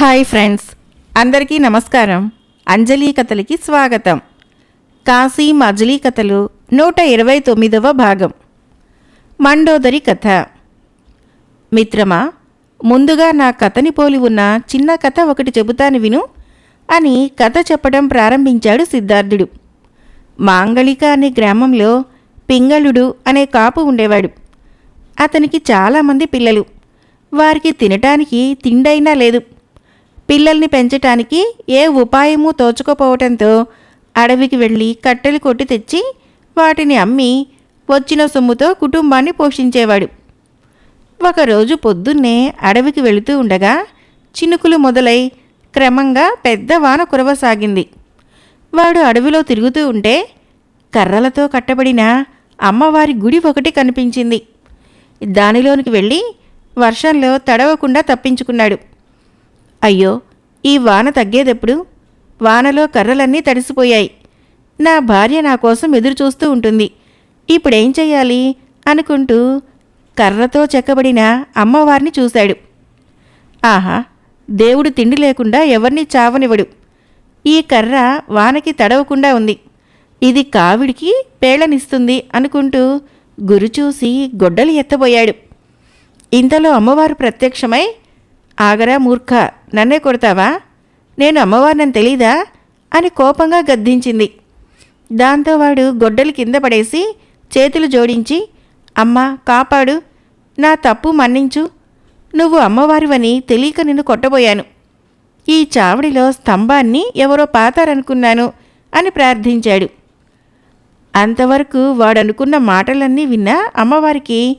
Hi friends అందరికీ నమస్కారం. అంజలి కథలకి స్వాగతం. కాశీ మజలీ కథలు నూట ఇరవై తొమ్మిదవ భాగం. మండోదరి కథ. మిత్రమా ముందుగా నా కథని పోలి ఉన్న చిన్న కథ ఒకటి చెబుతాను విను అని కథ చెప్పడం ప్రారంభించాడు సిద్ధార్థుడు. మాంగళిక అనే గ్రామంలో పింగళుడు అనే కాపు ఉండేవాడు. అతనికి చాలామంది పిల్లలు. వారికి తినటానికి తిండైనా లేదు. పిల్లల్ని పెంచటానికి ఏ ఉపాయము తోచుకోపోవటంతో అడవికి వెళ్ళి కట్టెలు కొట్టి తెచ్చి వాటిని అమ్మి వచ్చిన సొమ్ముతో కుటుంబాన్ని పోషించేవాడు. ఒకరోజు పొద్దున్నే అడవికి వెళుతూ ఉండగా చినుకులు మొదలై క్రమంగా పెద్ద వాన కురవసాగింది వాడు అడవిలో తిరుగుతూ ఉంటే కర్రలతో కట్టబడిన అమ్మవారి గుడి ఒకటి కనిపించింది. దానిలోనికి వెళ్ళి వర్షంలో తడవకుండా తప్పించుకున్నాడు. అయ్యో ఈ వాన తగ్గేదెప్పుడు? వానలో కర్రలన్నీ తడిసిపోయాయి. నా భార్య నా కోసం ఎదురు చూస్తూ ఉంటుంది. ఇప్పుడేం చెయ్యాలి? అనుకుంటూ కర్రతో చెక్కబడిన అమ్మవారిని చూశాడు. ఆహా! దేవుడు తిండి లేకుండా ఎవరిని చావనివ్వడు. ఈ కర్ర వానకి తడవకుండా ఉంది. ఇది కావిడికి పేళనిస్తుంది అనుకుంటూ గురు చూసి గొడ్డలు ఎత్తబోయాడు. ఇంతలో అమ్మవారు ప్రత్యక్షమై ఆగరా మూర్ఖ నన్నే కొడతావా? నేను అమ్మవారినని తెలీదా? అని కోపంగా గద్దించింది. దాంతో వాడు గొడ్డలు కింద పడేసి చేతులు జోడించి అమ్మా కాపాడు నా తప్పు మన్నించు నువ్వు అమ్మవారివని తెలియక నిన్ను కొట్టబోయాను. ఈ చావడిలో స్తంభాన్ని ఎవరో పాతారనుకున్నాను అని ప్రార్థించాడు. అంతవరకు వాడనుకున్న మాటలన్నీ విన్నా అమ్మవారికి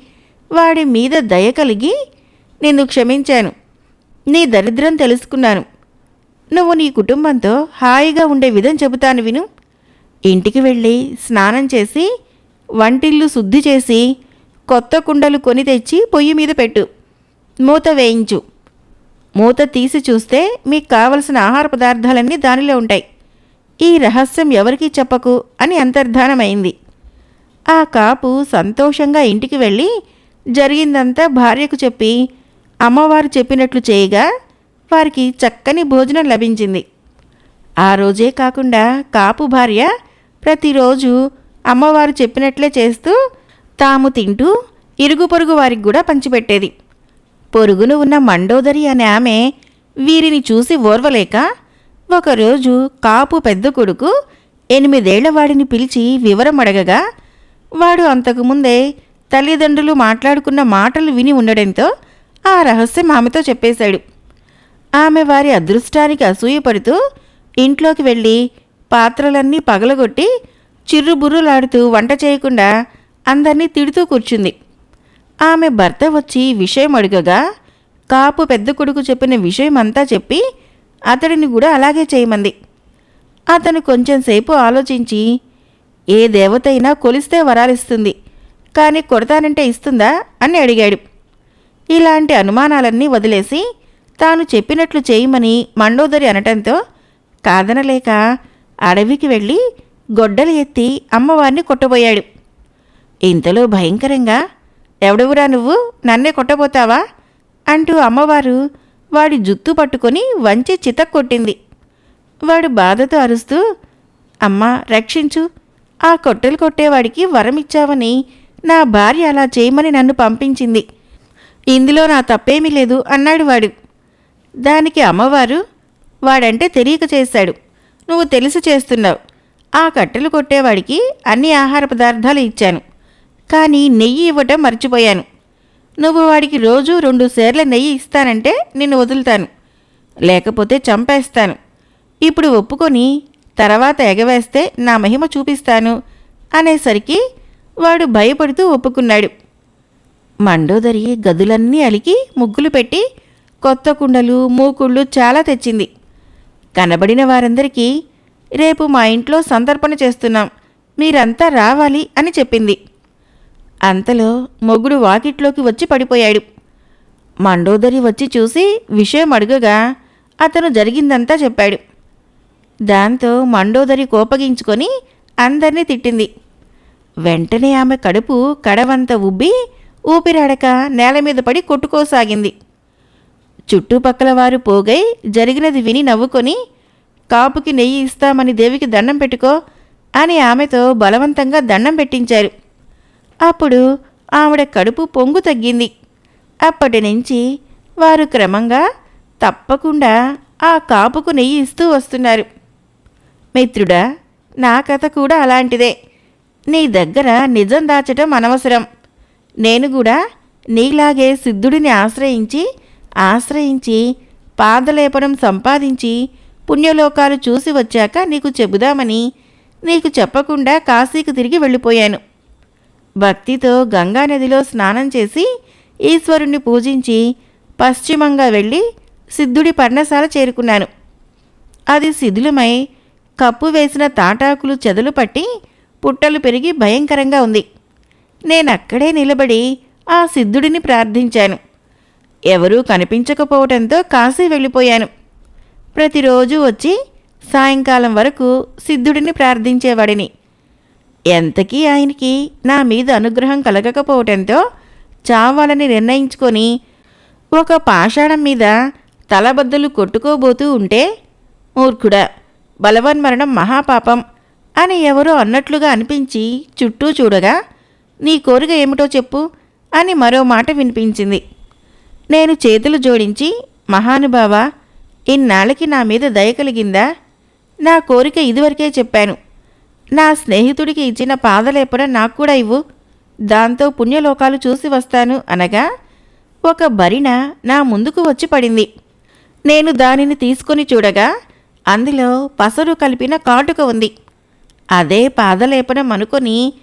వాడి మీద దయ కలిగి నిన్ను క్షమించాను. నీ దరిద్రం తెలుసుకున్నాను. నువ్వు నీ కుటుంబంతో హాయిగా ఉండే విధం చెబుతాను విను. ఇంటికి వెళ్ళి స్నానం చేసి వంటిల్లు శుద్ధి చేసి కొత్త కుండలు కొని తెచ్చి పొయ్యి మీద పెట్టు. మూత వేయించు. మూత తీసి చూస్తే మీకు కావలసిన ఆహార పదార్థాలన్నీ దానిలో ఉంటాయి. ఈ రహస్యం ఎవరికీ చెప్పకు అని అంతర్ధానమైంది. ఆ కాపు సంతోషంగా ఇంటికి వెళ్ళి జరిగిందంతా భార్యకు చెప్పి అమ్మవారు చెప్పినట్లు చేయగా వారికి చక్కని భోజనం లభించింది. ఆ రోజే కాకుండా కాపు భార్య ప్రతిరోజు అమ్మవారు చెప్పినట్లే చేస్తూ తాము తింటూ ఇరుగు పొరుగు వారికి కూడా పంచిపెట్టేది. పొరుగును ఉన్న మండోదరి అనే ఆమె వీరిని చూసి ఓర్వలేక ఒకరోజు కాపు పెద్ద కొడుకు ఎనిమిదేళ్ళ వాడిని పిలిచి వివరం అడగగా వాడు అంతకుముందే తల్లిదండ్రులు మాట్లాడుకున్న మాటలు విని ఉండడంతో ఆ రహస్యం ఆమెతో చెప్పేశాడు. ఆమె వారి అదృష్టానికి అసూయపడుతూ ఇంట్లోకి వెళ్ళి పాత్రలన్నీ పగలగొట్టి చిర్రుబుర్రులాడుతూ వంట చేయకుండా అందరినీ తిడుతూ కూర్చుంది. ఆమె భర్త వచ్చి విషయం అడుగగా కాపు పెద్ద కొడుకు చెప్పిన విషయం అంతా చెప్పి అతడిని కూడా అలాగే చేయమంది. అతను కొంచెంసేపు ఆలోచించి ఏ దేవతైనా కొలిస్తే వరాలిస్తుంది కానీ కొడతానంటే ఇస్తుందా? అని అడిగాడు. ఇలాంటి అనుమానాలన్నీ వదిలేసి తాను చెప్పినట్లు చేయమని మండోదరి అనటంతో కాదనలేక అడవికి వెళ్ళి గొడ్డలు ఎత్తి అమ్మవారిని కొట్టబోయాడు. ఇంతలో భయంకరంగా ఎవడవురా నువ్వు? నన్నే కొట్టబోతావా? అంటూ అమ్మవారు వాడి జుత్తు పట్టుకొని వంచి చితక్కొట్టింది వాడు బాధతో అరుస్తూ అమ్మా రక్షించు. ఆ కొట్టెలు కొట్టేవాడికి వరమిచ్చావని నా భార్య అలా చేయమని నన్ను పంపించింది. ఇందులో నా తప్పేమీ లేదు అన్నాడు వాడు. దానికి అమ్మవారు వాడంటే తెలియక చేశాడు. నువ్వు తెలిసి చేస్తున్నావు. ఆ కట్టెలు కొట్టేవాడికి అన్ని ఆహార పదార్థాలు ఇచ్చాను. కానీ నెయ్యి ఇవ్వటం మర్చిపోయాను. నువ్వు వాడికి రోజు రెండు సేర్ల నెయ్యి ఇస్తానంటే నిన్ను వదులుతాను. లేకపోతే చంపేస్తాను. ఇప్పుడు ఒప్పుకొని తర్వాత ఎగవేస్తే నా మహిమ చూపిస్తాను. అనేసరికి వాడు భయపడుతూ ఒప్పుకున్నాడు. మండోదరి గదులన్నీ అలికి ముగ్గులు పెట్టి కొత్త కుండలు మూకుళ్ళు చాలా తెచ్చింది. కనబడిన వారందరికీ రేపు మా ఇంట్లో సంతర్పణ చేస్తున్నాం. మీరంతా రావాలి అని చెప్పింది. అంతలో మొగుడు వాకిట్లోకి వచ్చి పడిపోయాడు. మండోదరి వచ్చి చూసి విషయం అడుగగా అతను జరిగిందంతా చెప్పాడు. దాంతో మండోదరి కోపగించుకొని అందరినీ తిట్టింది. వెంటనే ఆమె కడుపు కడవంత ఉబ్బి ఊపిరాడక నేల మీద పడి కొట్టుకోసాగింది. చుట్టుపక్కల వారు పోగై జరిగినది విని నవ్వుకొని కాపుకి నెయ్యి ఇస్తామని దేవికి దండం పెట్టుకో అని ఆమెతో బలవంతంగా దండం పెట్టించారు. అప్పుడు ఆవిడ కడుపు పొంగు తగ్గింది. అప్పటి నుంచి వారు క్రమంగా తప్పకుండా ఆ కాపుకు నెయ్యి ఇస్తూ వస్తున్నారు. మిత్రుడా నా కథ కూడా అలాంటిదే. నీ దగ్గర నిజం దాచటం అనవసరం. నేను కూడా నీలాగే సిద్ధుడిని ఆశ్రయించి ఆశ్రయించి పాదలేపనం సంపాదించి పుణ్యలోకాలు చూసి వచ్చాక నీకు చెబుదామని నీకు చెప్పకుండా కాశీకి తిరిగి వెళ్ళిపోయాను. భక్తితో గంగానదిలో స్నానం చేసి ఈశ్వరుణ్ణి పూజించి పశ్చిమంగా వెళ్ళి సిద్ధుడి పర్ణశాల చేరుకున్నాను. అది శిథిలమై కప్పు వేసిన తాటాకులు చెదలు పట్టి పుట్టలు పెరిగి భయంకరంగా ఉంది. నేనక్కడే నిలబడి ఆ సిద్ధుడిని ప్రార్థించాను. ఎవరూ కనిపించకపోవటంతో కాశీ వెళ్ళిపోయాను. ప్రతిరోజు వచ్చి సాయంకాలం వరకు సిద్ధుడిని ప్రార్థించేవాడిని. ఎంతకీ ఆయనకి నా మీద అనుగ్రహం కలగకపోవటంతో చావాలని నిర్ణయించుకొని ఒక పాషాణం మీద తలబద్దలు కొట్టుకోబోతూ ఉంటే మూర్ఖుడా బలవన్మరణం మహాపాపం అని ఎవరో అన్నట్లుగా అనిపించి చుట్టూ చూడగా నీ కోరిక ఏమిటో చెప్పు అని మరో మాట వినిపించింది. నేను చేతులు జోడించి మహానుభావ ఇన్నాళ్ళకి నా మీద దయ కలిగిందా? నా కోరిక ఇదివరకే చెప్పాను. నా స్నేహితుడికి ఇచ్చిన పాదలేపన నాకు కూడా ఇవ్వు. దాంతో పుణ్యలోకాలు చూసి వస్తాను అనగా ఒక బరిన నా ముందుకు వచ్చి పడింది. నేను దానిని తీసుకొని చూడగా అందులో పసరు కలిపిన కాటుక ఉంది. అదే పాదలేపనం అనుకొని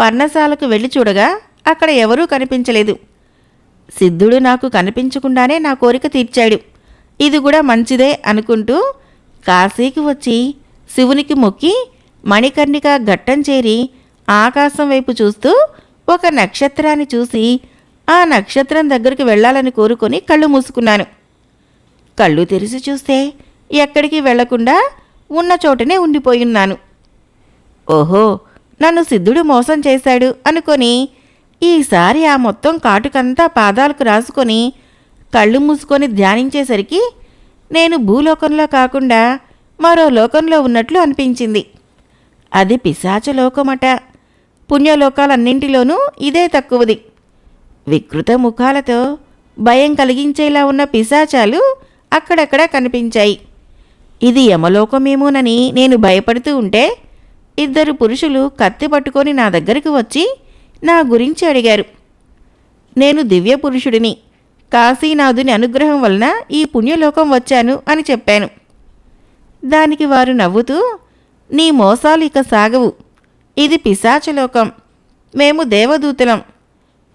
పర్ణశాలకు వెళ్ళి చూడగా అక్కడ ఎవరూ కనిపించలేదు. సిద్ధుడు నాకు కనిపించకుండానే నా కోరిక తీర్చాడు. ఇది కూడా మంచిదే అనుకుంటూ కాశీకి వచ్చి శివునికి మొక్కి మణికర్ణిక ఘట్టం చేరి ఆకాశం వైపు చూస్తూ ఒక నక్షత్రాన్ని చూసి ఆ నక్షత్రం దగ్గరికి వెళ్ళాలని కోరుకొని కళ్ళు మూసుకున్నాను. కళ్ళు తెరిచి చూస్తే ఎక్కడికి వెళ్ళకుండా ఉన్న చోటనే ఉండిపోయున్నాను ఓహో నన్ను సిద్ధుడు మోసం చేశాడు అనుకొని ఈసారి ఆ మొత్తం కాటుకంతా పాదాలకు రాసుకొని కళ్ళు మూసుకొని ధ్యానించేసరికి నేను భూలోకంలో కాకుండా మరో లోకంలో ఉన్నట్లు అనిపించింది. అది పిశాచ లోకమట. పుణ్యలోకాలన్నింటిలోనూ ఇదే తక్కువది. వికృత ముఖాలతో భయం కలిగించేలా ఉన్న పిశాచాలు అక్కడక్కడ కనిపించాయి. ఇది యమలోకమేమోనని నేను భయపడుతూ ఉంటే ఇద్దరు పురుషులు కత్తి పట్టుకొని నా దగ్గరికి వచ్చి నా గురించి అడిగారు. నేను దివ్య పురుషుడిని. కాశీనాథుని అనుగ్రహం వలన ఈ పుణ్యలోకం వచ్చాను అని చెప్పాను. దానికి వారు నవ్వుతూ నీ మోసాలు ఇక సాగవు. ఇది పిశాచలోకం మేము దేవదూతలం.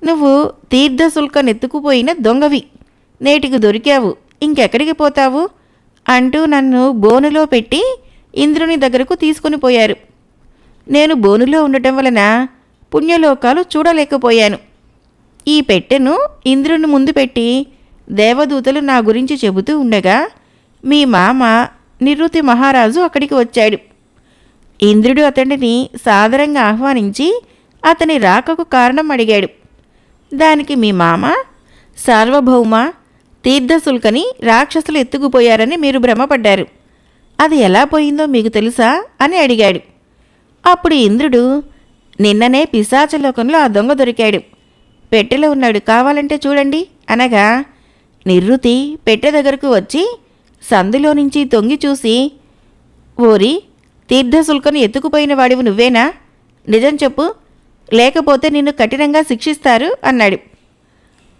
నువ్వు తీర్థశుల్క నెత్తుకుపోయిన దొంగవి. నేటికి దొరికావు. ఇంకెక్కడికి పోతావు? అంటూ నన్ను బోనులో పెట్టి ఇంద్రుని దగ్గరకు తీసుకుని పోయారు. నేను బోనులో ఉండటం వలన పుణ్యలోకాలు చూడలేకపోయాను. ఈ పెట్టెను ఇంద్రుని ముందు పెట్టి దేవదూతలు నా గురించి చెబుతూ ఉండగా మీ మామ నిరుతి మహారాజు అక్కడికి వచ్చాడు. ఇంద్రుడు అతడిని సాదరంగా ఆహ్వానించి అతని రాకకు కారణం అడిగాడు. దానికి మీ మామ సార్వభౌమ తీర్థశుల్కని రాక్షసులు ఎత్తుకుపోయారని మీరు భ్రమపడ్డారు. అది ఎలా పోయిందో మీకు తెలుసా? అని అడిగాడు. అప్పుడు ఇంద్రుడు నిన్ననే పిశాచలోకంలో ఆ దొంగ దొరికాడు. పెట్టెలో ఉన్నాడు కావాలంటే చూడండి అనగా నిర్రుతి పెట్టె దగ్గరకు వచ్చి సందులో నుంచి తొంగి చూసి ఓరి తీర్థశుల్కను ఎత్తుకుపోయిన వాడివి నువ్వేనా? నిజం చెప్పు లేకపోతే నిన్ను కఠినంగా శిక్షిస్తారు అన్నాడు.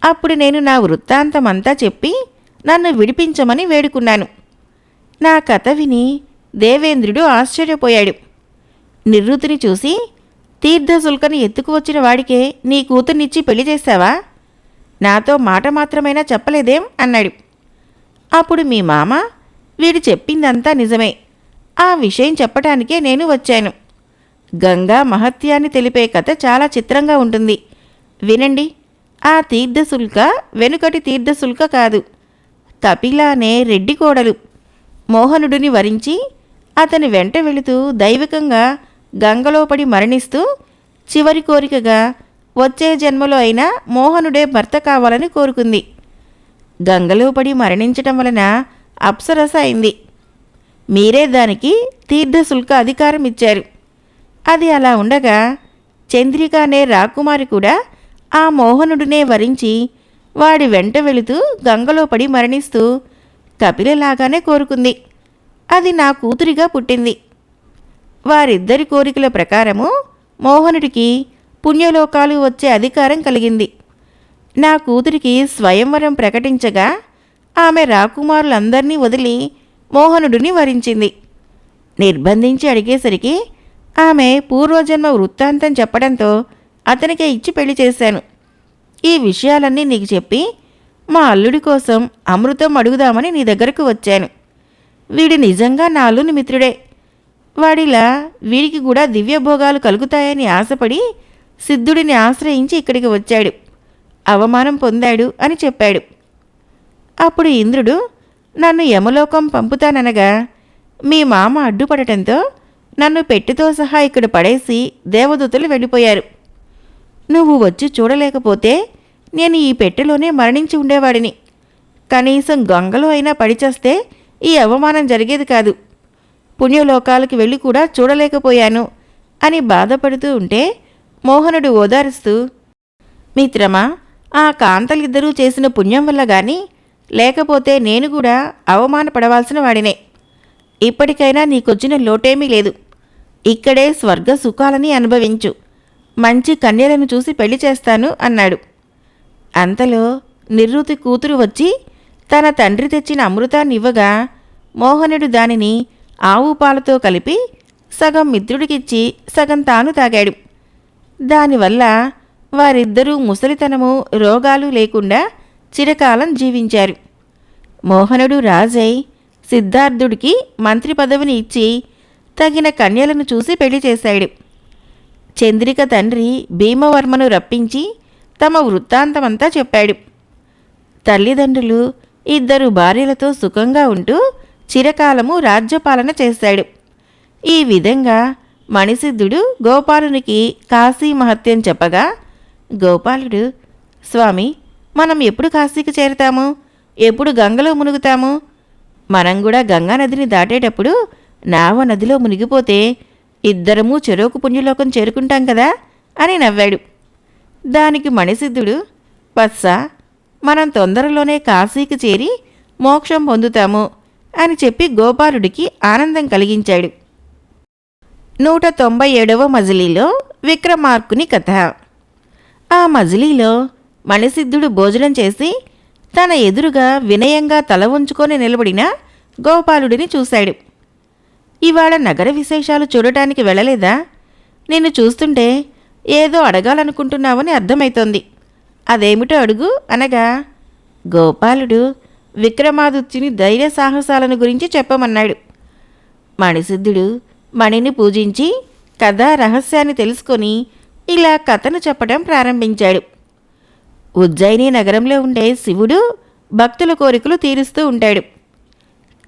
అప్పుడు నేను నా వృత్తాంతమంతా చెప్పి నన్ను విడిపించమని వేడుకున్నాను. నా కథ విని దేవేంద్రుడు ఆశ్చర్యపోయాడు. నిర్రుతిని చూసి తీర్థశుల్కని ఎత్తుకువచ్చిన వాడికే నీ కూతుర్నిచ్చి పెళ్ళి చేశావా? నాతో మాట మాత్రమైనా చెప్పలేదేం? అన్నాడు. అప్పుడు మీ మామ వీడు చెప్పిందంతా నిజమే. ఆ విషయం చెప్పటానికే నేను వచ్చాను. గంగా మహత్యాన్ని తెలిపే కథ చాలా చిత్రంగా ఉంటుంది. వినండి. ఆ తీర్థశుల్క వెనుకటి తీర్థశుల్క కాదు. కపిల అనే రెడ్డి కోడలు. మోహనుడిని వరించి అతని వెంట వెళుతూ దైవికంగా గంగలో పడి మరణిస్తూ చివరి కోరికగా వచ్చే జన్మలో అయినా మోహనుడే భర్త కావాలని కోరుకుంది. గంగలో పడి మరణించటం వలన అప్సరస అయింది. మీరే దానికి తీర్థశుల్క అధికారం ఇచ్చారు. అది అలా ఉండగా చంద్రిక అనే రాకుమారి కూడా ఆ మోహనుడినే వరించి వాడి వెంట వెళుతూ గంగలో పడి మరణిస్తూ కపిలలాగానే కోరుకుంది. అది నా కూతురిగా పుట్టింది. వారిద్దరి కోరికల ప్రకారము మోహనుడికి పుణ్యలోకాలు వచ్చే అధికారం కలిగింది. నా కూతురికి స్వయంవరం ప్రకటించగా ఆమె రాకుమారులందరినీ వదిలి మోహనుడిని వరించింది. నిర్బంధించి అడిగేసరికి ఆమె పూర్వజన్మ వృత్తాంతం చెప్పడంతో అతనికే ఇచ్చి పెళ్ళి చేశాను. ఈ విషయాలన్నీ నీకు చెప్పి మా అల్లుడి కోసం అమృతం అడుగుదామని నీ దగ్గరకు వచ్చాను. వీడు నిజంగా నా అల్లుని మిత్రుడే. వాడిలా వీడికి కూడా దివ్యభోగాలు కలుగుతాయని ఆశపడి సిద్ధుడిని ఆశ్రయించి ఇక్కడికి వచ్చాడు. అవమానం పొందాడు అని చెప్పాడు. అప్పుడు ఇంద్రుడు నన్ను యమలోకం పంపుతాననగా మీ మామ అడ్డుపడటంతో నన్ను పెట్టెతో సహా ఇక్కడ పడేసి దేవదూతలు వెళ్ళిపోయారు. నువ్వు వచ్చి చూడలేకపోతే నేను ఈ పెట్టెలోనే మరణించి ఉండేవాడిని. కనీసం గంగలో అయినా పడిచేస్తే ఈ అవమానం జరిగేది కాదు. పుణ్యలోకాలకు వెళ్ళి కూడా చూడలేకపోయాను అని బాధపడుతూ ఉంటే మోహనుడు ఓదారుస్తూ మిత్రమా ఆ కాంతలిద్దరూ చేసిన పుణ్యం వల్ల గాని లేకపోతే నేను కూడా అవమానపడవలసిన వాడినే. ఇప్పటికైనా నీకొచ్చిన లోటేమీ లేదు. ఇక్కడే స్వర్గ సుఖాలని అనుభవించు. మంచి కన్యలను చూసి పెళ్ళి చేస్తాను అన్నాడు. అంతలో నిర్రుతి కూతురు వచ్చి తన తండ్రి తెచ్చిన అమృతాన్ని ఇవ్వగా మోహనుడు దానిని ఆవు పాలతో కలిపి సగం మిత్రుడికిచ్చి సగం తాను తాగాడు. దానివల్ల వారిద్దరూ ముసలితనము రోగాలు లేకుండా చిరకాలం జీవించారు. మోహనుడు రాజై సిద్ధార్థుడికి మంత్రి పదవిని ఇచ్చి తగిన కన్యలను చూసి పెళ్ళి చేశాడు. చంద్రిక తండ్రి భీమవర్మను రప్పించి తమ వృత్తాంతమంతా చెప్పాడు. తల్లిదండ్రులు ఇద్దరు భార్యలతో సుఖంగా ఉంటూ చిరకాలము రాజ్యపాలన చేశాడు ఈ విధంగా మణిసిద్ధుడు గోపాలునికి కాశీ మహత్యం చెప్పగా గోపాలుడు స్వామి మనం ఎప్పుడు కాశీకి చేరుతాము? ఎప్పుడు గంగలో మునుగుతాము? మనం కూడా గంగా నదిని దాటేటప్పుడు నావ నదిలో మునిగిపోతే ఇద్దరము చెరోకు పుణ్యలోకం చేరుకుంటాం కదా? అని నవ్వాడు. దానికి మణిసిద్ధుడు పస్సా మనం తొందరలోనే కాశీకి చేరి మోక్షం పొందుతాము. అని చెప్పి గోపాలుడికి ఆనందం కలిగించాడు. నూట తొంభై ఏడవ మజిలీలో విక్రమార్కుని కథ. ఆ మజిలీలో మణిసిద్ధుడు భోజనం చేసి తన ఎదురుగా వినయంగా తల ఉంచుకొని నిలబడిన గోపాలుడిని చూశాడు. ఇవాళ నగర విశేషాలు చూడటానికి వెళ్ళలేదా? నిన్ను చూస్తుంటే ఏదో అడగాలనుకుంటున్నావని అర్థమైతోంది. అదేమిటో అడుగు అనగా గోపాలుడు విక్రమాదిత్యుని ధైర్య సాహసాలను గురించి చెప్పమన్నాడు. మణిసిద్ధుడు మణిని పూజించి కథ రహస్యాన్ని తెలుసుకొని ఇలా కథను చెప్పడం ప్రారంభించాడు. ఉజ్జయిని నగరంలో ఉండే శివుడు భక్తుల కోరికలు తీరుస్తూ ఉంటాడు.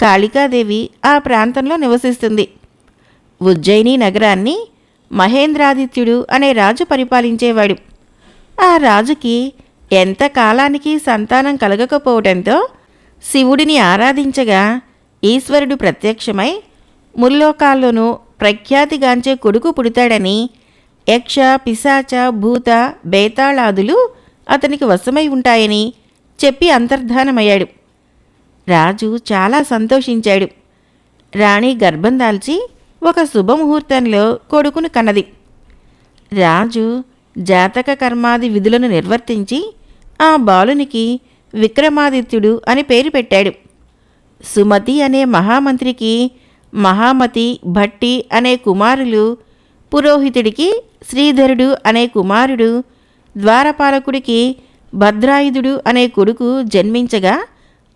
కాళికాదేవి ఆ ప్రాంతంలో నివసిస్తుంది. ఉజ్జయిని నగరాన్ని మహేంద్రాదిత్యుడు అనే రాజు పరిపాలించేవాడు. ఆ రాజుకి ఎంత కాలానికి సంతానం కలగకపోవడంతో శివుడిని ఆరాధించగా ఈశ్వరుడు ప్రత్యక్షమై ముల్లోకాల్లోనూ ప్రఖ్యాతిగాంచే కొడుకు పుడతాడని యక్ష పిశాచ భూత బేతాళాదులు అతనికి వశమై ఉంటాయని చెప్పి అంతర్ధానమయ్యాడు. రాజు చాలా సంతోషించాడు. రాణి గర్భం దాల్చి ఒక శుభముహూర్తంలో కొడుకును కన్నది. రాజు జాతక కర్మాది విధులను నిర్వర్తించి ఆ బాలునికి విక్రమాదిత్యుడు అని పేరు పెట్టాడు. సుమతి అనే మహామంత్రికి మహామతి భట్టి అనే కుమారులు పురోహితుడికి శ్రీధరుడు అనే కుమారుడు ద్వారపాలకుడికి భద్రాయుధుడు అనే కొడుకు జన్మించగా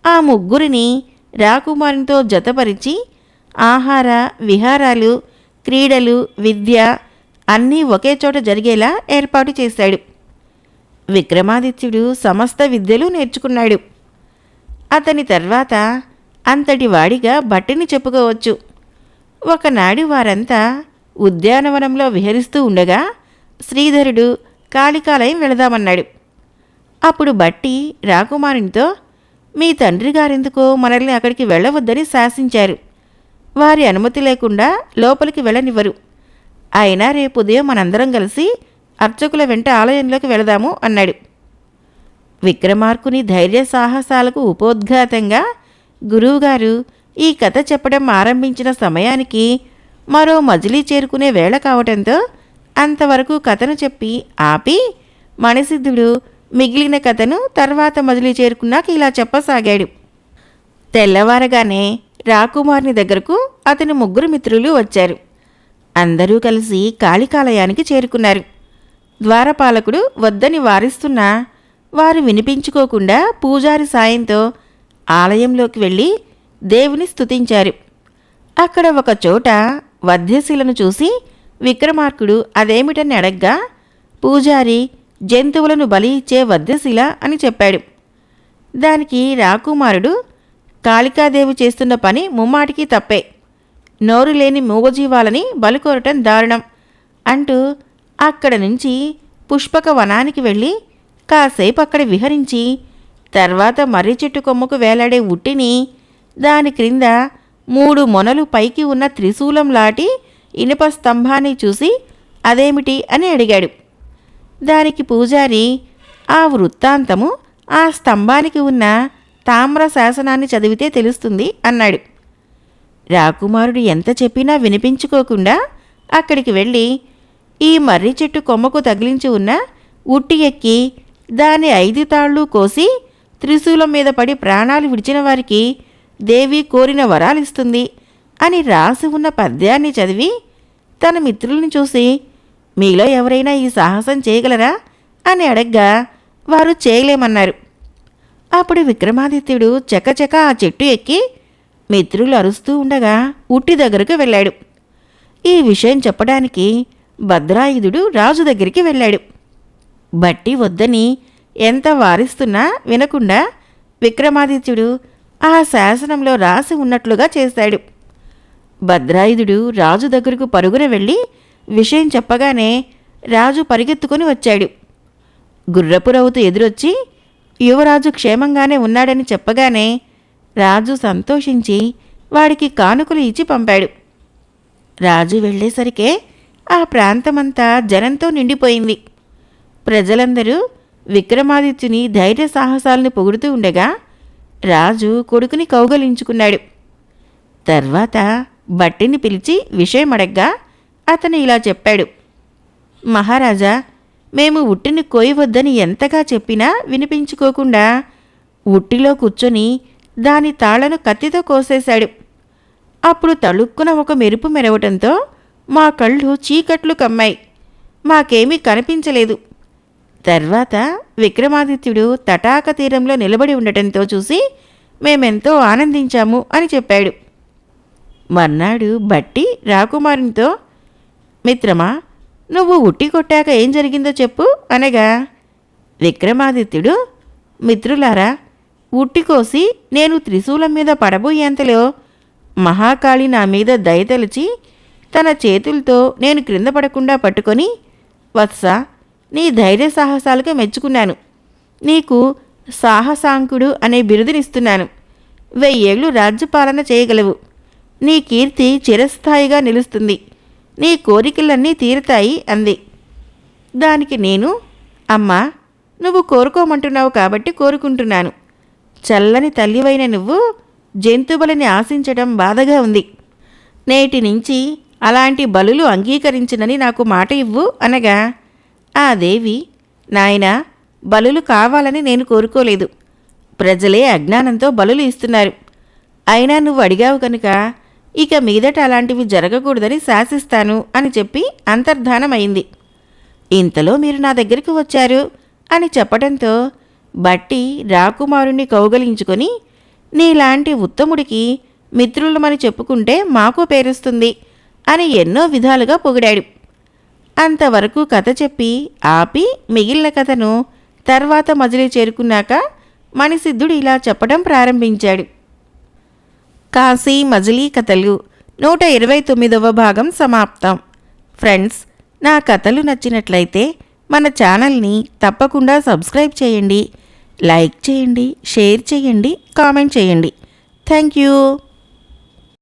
ఆ ముగ్గురిని రాకుమారునితో జతపరిచి ఆహార విహారాలు క్రీడలు విద్య అన్నీ ఒకే చోట జరిగేలా ఏర్పాటు చేశాడు. విక్రమాదిత్యుడు సమస్త విద్యలు నేర్చుకున్నాడు. అతని తర్వాత అంతటి వాడిగా బట్టిని చెప్పుకోవచ్చు. ఒకనాడు వారంతా ఉద్యానవనంలో విహరిస్తూ ఉండగా శ్రీధరుడు కాళికాలయం వెళదామన్నాడు. అప్పుడు బట్టి రాకుమారునితో మీ తండ్రి గారెందుకో మనల్ని అక్కడికి వెళ్ళవద్దని శాసించారు. వారి అనుమతి లేకుండా లోపలికి వెళ్ళనివ్వరు. అయినా రేపు ఉదయం మనందరం కలిసి అర్చకుల వెంట ఆలయంలోకి వెళదాము అన్నాడు. విక్రమార్కుని ధైర్య సాహసాలకు ఉపోద్ఘాతంగా గురువుగారు ఈ కథ చెప్పడం ఆరంభించిన సమయానికి మరో మజిలీ చేరుకునే వేళ కావటంతో అంతవరకు కథను చెప్పి ఆపి మణిసిద్ధుడు మిగిలిన కథను తర్వాత మజిలీ చేరుకున్నాక ఇలా చెప్పసాగాడు. తెల్లవారగానే రాకుమార్ని దగ్గరకు అతని ముగ్గురు మిత్రులు వచ్చారు. అందరూ కలిసి కాళికాలయానికి చేరుకున్నారు. ద్వారపాలకుడు వద్దని వారిస్తున్నా వారు వినిపించుకోకుండా పూజారి సాయంతో ఆలయంలోకి వెళ్ళి దేవుని స్తుతించారు. అక్కడ ఒక చోట వధ్యశిలను చూసి విక్రమార్కుడు అదేమిటని అడగ్గా పూజారి జంతువులను బలి ఇచ్చే వధ్యశిల అని చెప్పాడు. దానికి రాకుమారుడు కాళికాదేవి చేస్తున్న పని ముమ్మాటికి తప్పే. నోరు లేని మూగజీవాలని బలికోరటం దారుణం అంటూ అక్కడ నుంచి పుష్పక వనానికి వెళ్ళి కాసేపు అక్కడ విహరించి తర్వాత మర్రి చెట్టు కొమ్మకు వేలాడే ఉట్టిని దాని క్రింద మూడు మొనలు పైకి ఉన్న త్రిశూలం లాటి ఇనుప స్తంభాన్ని చూసి అదేమిటి అని అడిగాడు. దానికి పూజారి ఆ వృత్తాంతము ఆ స్తంభానికి ఉన్న తామ్ర శాసనాన్ని చదివితే తెలుస్తుంది అన్నాడు. రాకుమారుడు ఎంత చెప్పినా వినిపించుకోకుండా అక్కడికి వెళ్ళి ఈ మర్రి చెట్టు కొమ్మకు తగిలించి ఉన్న ఉట్టి ఎక్కి దాని ఐదు తాళ్ళు కోసి త్రిశూలం మీద పడి ప్రాణాలు విడిచిన వారికి దేవి కోరిన వరాలిస్తుంది అని రాసి ఉన్న పద్యాన్ని చదివి తన మిత్రుల్ని చూసి మీలో ఎవరైనా ఈ సాహసం చేయగలరా? అని అడగ్గా వారు చేయలేమన్నారు. అప్పుడు విక్రమాదిత్యుడు చకచక ఆ చెట్టు ఎక్కి మిత్రులు అరుస్తూ ఉండగా ఉట్టి దగ్గరకు వెళ్ళాడు. ఈ విషయం చెప్పడానికి భద్రాయుధుడు రాజు దగ్గరికి వెళ్ళాడు. బట్టి వద్దని ఎంత వారిస్తున్నా వినకుండా విక్రమాదిత్యుడు ఆ శాసనంలో రాసి ఉన్నట్లుగా చేశాడు. భద్రాయుధుడు రాజు దగ్గరకు పరుగున వెళ్ళి విషయం చెప్పగానే రాజు పరిగెత్తుకొని వచ్చాడు. గుర్రపురవుతూ ఎదురొచ్చి యువరాజు క్షేమంగానే ఉన్నాడని చెప్పగానే రాజు సంతోషించి వాడికి కానుకలు ఇచ్చి పంపాడు. రాజు వెళ్ళేసరికే ఆ ప్రాంతమంతా జనంతో నిండిపోయింది. ప్రజలందరూ విక్రమాదిత్యుని ధైర్య సాహసాలను పొగుడుతూ ఉండగా రాజు కొడుకుని కౌగలించుకున్నాడు. తర్వాత బట్టిని పిలిచి విషయం అడగ్గా అతను ఇలా చెప్పాడు. మహారాజా మేము ఉట్టిని కోయవద్దని ఎంతగా చెప్పినా వినిపించుకోకుండా ఉట్టిలో కూర్చొని దాని తాళ్ళను కత్తితో కోసేశాడు. అప్పుడు తళుక్కున ఒక మెరుపు మెరవటంతో మా కళ్ళు చీకట్లు కమ్మాయి. మాకేమీ కనిపించలేదు. తర్వాత విక్రమాదిత్యుడు తటాక తీరంలో నిలబడి ఉండటంతో చూసి మేమెంతో ఆనందించాము అని చెప్పాడు. మర్నాడు బట్టి రాకుమారునితో మిత్రమా నువ్వు ఉట్టి కొట్టాక ఏం జరిగిందో చెప్పు అనగా విక్రమాదిత్యుడు మిత్రులారా ఉట్టి కోసి నేను త్రిశూలం మీద పడబోయేంతలో మహాకాళి నా మీద దయతలిచి తన చేతులతో నేను క్రింద పడకుండా పట్టుకొని వత్స నీ ధైర్య సాహసాలకు మెచ్చుకున్నాను. నీకు సాహసాంకుడు అనే బిరుదునిస్తున్నాను. వెయ్యేళ్ళు రాజ్యపాలన చేయగలవు. నీ కీర్తి చిరస్థాయిగా నిలుస్తుంది. నీ కోరికలన్నీ తీరుతాయి అంది. దానికి నేను అమ్మా నువ్వు కోరుకోమంటున్నావు కాబట్టి కోరుకుంటున్నాను. చల్లని తల్లివైన నువ్వు జంతువులని ఆశించడం బాధగా ఉంది. నేటి నుంచి అలాంటి బలులు అంగీకరించినని నాకు మాట ఇవ్వు అనగా ఆ దేవి నాయనా బలులు కావాలని నేను కోరుకోలేదు. ప్రజలే అజ్ఞానంతో బలులు ఇస్తున్నారు. అయినా నువ్వు అడిగావు కనుక ఇక మీదట అలాంటివి జరగకూడదని శాసిస్తాను అని చెప్పి అంతర్ధానమైంది. ఇంతలో మీరు నా దగ్గరికి వచ్చారు అని చెప్పడంతో బట్టి రాకుమారుణ్ణి కౌగలించుకొని నీలాంటి ఉత్తముడికి మిత్రులమని చెప్పుకుంటే మాకు పేరుస్తుంది. అని ఎన్నో విధాలుగా పొగిడాడు. అంతవరకు కథ చెప్పి ఆపి మిగిలిన కథను తర్వాత మజిలీ చేరుకున్నాక మణిసిద్ధుడు ఇలా చెప్పడం ప్రారంభించాడు. కాశీ మజిలీ కథలు నూట ఇరవై తొమ్మిదవ భాగం సమాప్తం. ఫ్రెండ్స్ నా కథలు నచ్చినట్లయితే మన ఛానల్ని తప్పకుండా సబ్స్క్రైబ్ చేయండి. లైక్ చేయండి షేర్ చేయండి కామెంట్ చేయండి. Thank you.